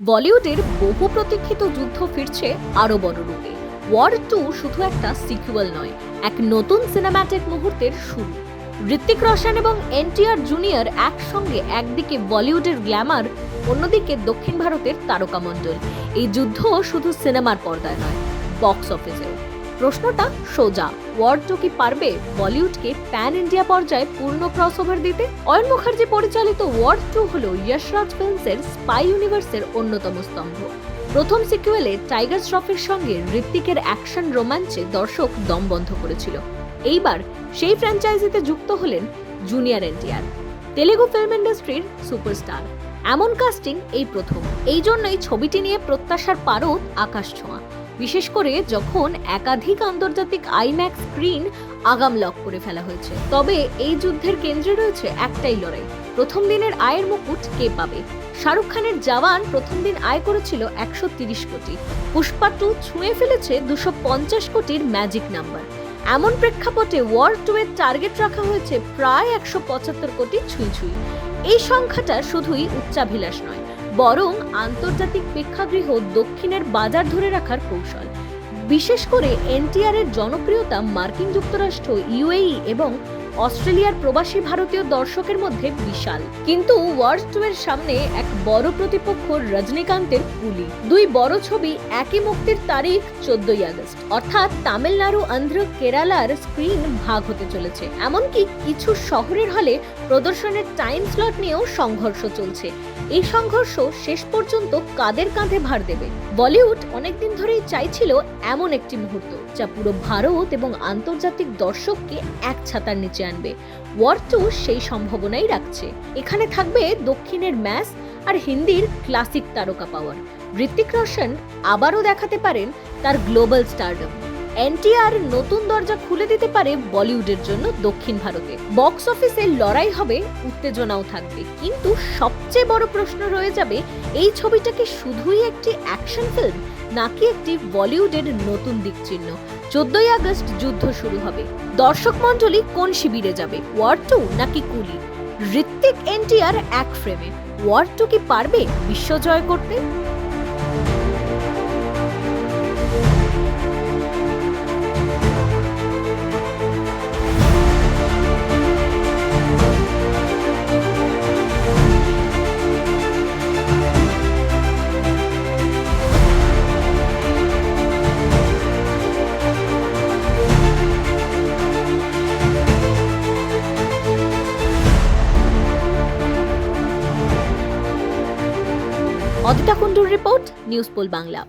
বলিউডের বহু প্রতীক্ষিত যুদ্ধ ফিরছে আরও বড় রূপে। ওয়ার টু শুধু একটা সিকুয়াল নয়, এক নতুন সিনেম্যাটিক মুহূর্তের শুরু। ঋত্বিক রোশন এবং এনটিআর জুনিয়র একসঙ্গে একদিকে বলিউডের গ্ল্যামার অন্যদিকে দক্ষিণ ভারতের তারকামণ্ডল। এই যুদ্ধ শুধু সিনেমার পর্দায় নয় বক্স অফিসেও প্রশ্নটা সোজা। ওয়ার টু কি পারবে বলিউডকে প্যান ইন্ডিয়া পর্যায়ে পূর্ণ ক্রসওভার দিতে? অয়ন মুখার্জি পরিচালিত ওয়ার্ড টু হল যশরাজ ফিল্মসের স্পাই ইউনিভার্সের অন্যতম স্তম্ভ। প্রথম সিকুয়েলে টাইগার শ্রফের সঙ্গে ঋত্বিকের অ্যাকশন রোমাঞ্চে দর্শক দম বন্ধ করেছিল। এইবার সেই ফ্র্যাঞ্চাইজিতে যুক্ত হলেন জুনিয়র এনটিআর তেলেগু ফিল্ম ইন্ডাস্ট্রির সুপারস্টার এমন কাস্টিং এই প্রথম। এই জন্যই ছবিটি নিয়ে প্রত্যাশার পারদ আকাশ ছোঁয়া। বিশেষ করে যখন একাধিক আন্তর্জাতিক আইম্যাক্স স্ক্রিন আগাম লক করে ফেলা হয়েছে। তবে এই যুদ্ধের কেন্দ্রে রয়েছে একটাই লড়াই। প্রথম দিনের আয়ের মুকুট কে পাবে? শাহরুখ খানের জওয়ান প্রথম দিন আয় করেছিল একশো তিরিশ কোটি। পুষ্পা টু ছুঁয়ে ফেলেছে দুশো পঞ্চাশ কোটির ম্যাজিক নাম্বার। এমন প্রেক্ষাপটে ওয়ার টু এর টার্গেট রাখা হয়েছে প্রায় একশো পঁচাত্তর কোটি ছুঁই ছুঁই। এই সংখ্যাটা শুধুই উচ্চাভিলাষ নয়। বরং আন্তর্জাতিক প্রেক্ষাগৃহ দক্ষিণের বাজার ধরে রাখার কৌশল। বিশেষ করে এনটিআরের জনপ্রিয়তা মার্কিন যুক্তরাষ্ট্র, ইউএই এবং অস্ট্রেলিয়ার প্রবাসী ভারতীয় দর্শকের মধ্যে বিশাল। কিন্তু এর সামনে এক বড় প্রতিপক্ষ রজনীকান্তের কুলি দুই বড় ছবি একই মুক্তির তারিখ চোদ্দই আগস্ট। অর্থাৎ তামিলনাড়ু অন্ধ্র কেরালার স্ক্রিন ভাগ হতে চলেছে। এমনকি কিছু শহরের হলে প্রদর্শনের টাইম স্লট নিয়েও সংঘর্ষ চলছে। এই সংঘর্ষ শেষ পর্যন্ত কাদের কাঁধে ভার দেবে? বলিউড অনেকদিন ধরেই চাইছিল এমন একটি মুহূর্ত, যা পুরো ভারত এবং আন্তর্জাতিক দর্শককে এক ছাতার নিচে আনবে। ওয়ার টু সেই সম্ভাবনাই রাখছে। এখানে থাকবে দক্ষিণের ম্যাচ আর হিন্দির ক্লাসিক তারকা পাওয়ার। ঋত্বিক রোশন আবারও দেখাতে পারেন তার গ্লোবাল স্টারডম। এনটিআর নতুন দরজা খুলে দিতে পারে বলিউডের জন্য দক্ষিণ ভারতে। বক্স অফিসে লড়াই হবে, উত্তেজনাও থাকবে। কিন্তু সবচেয়ে বড় প্রশ্ন রয়ে যাবে, এই ছবিটাকে শুধুই একটি অ্যাকশন ফিল্ম নাকি একটি বলিউডের নতুন দিক চিহ্ন চোদ্দই আগস্ট যুদ্ধ শুরু হবে। দর্শক মণ্ডলী কোন শিবিরে যাবে, ওয়ার টু নাকি কুলি? ঋত্বিক এনটিআর এক ফ্রেমে ওয়ার টু কি পারবে বিশ্ব জয় করতে? অদিতা কুণ্ডুর রিপোর্ট নিউজ পোল বাংলা।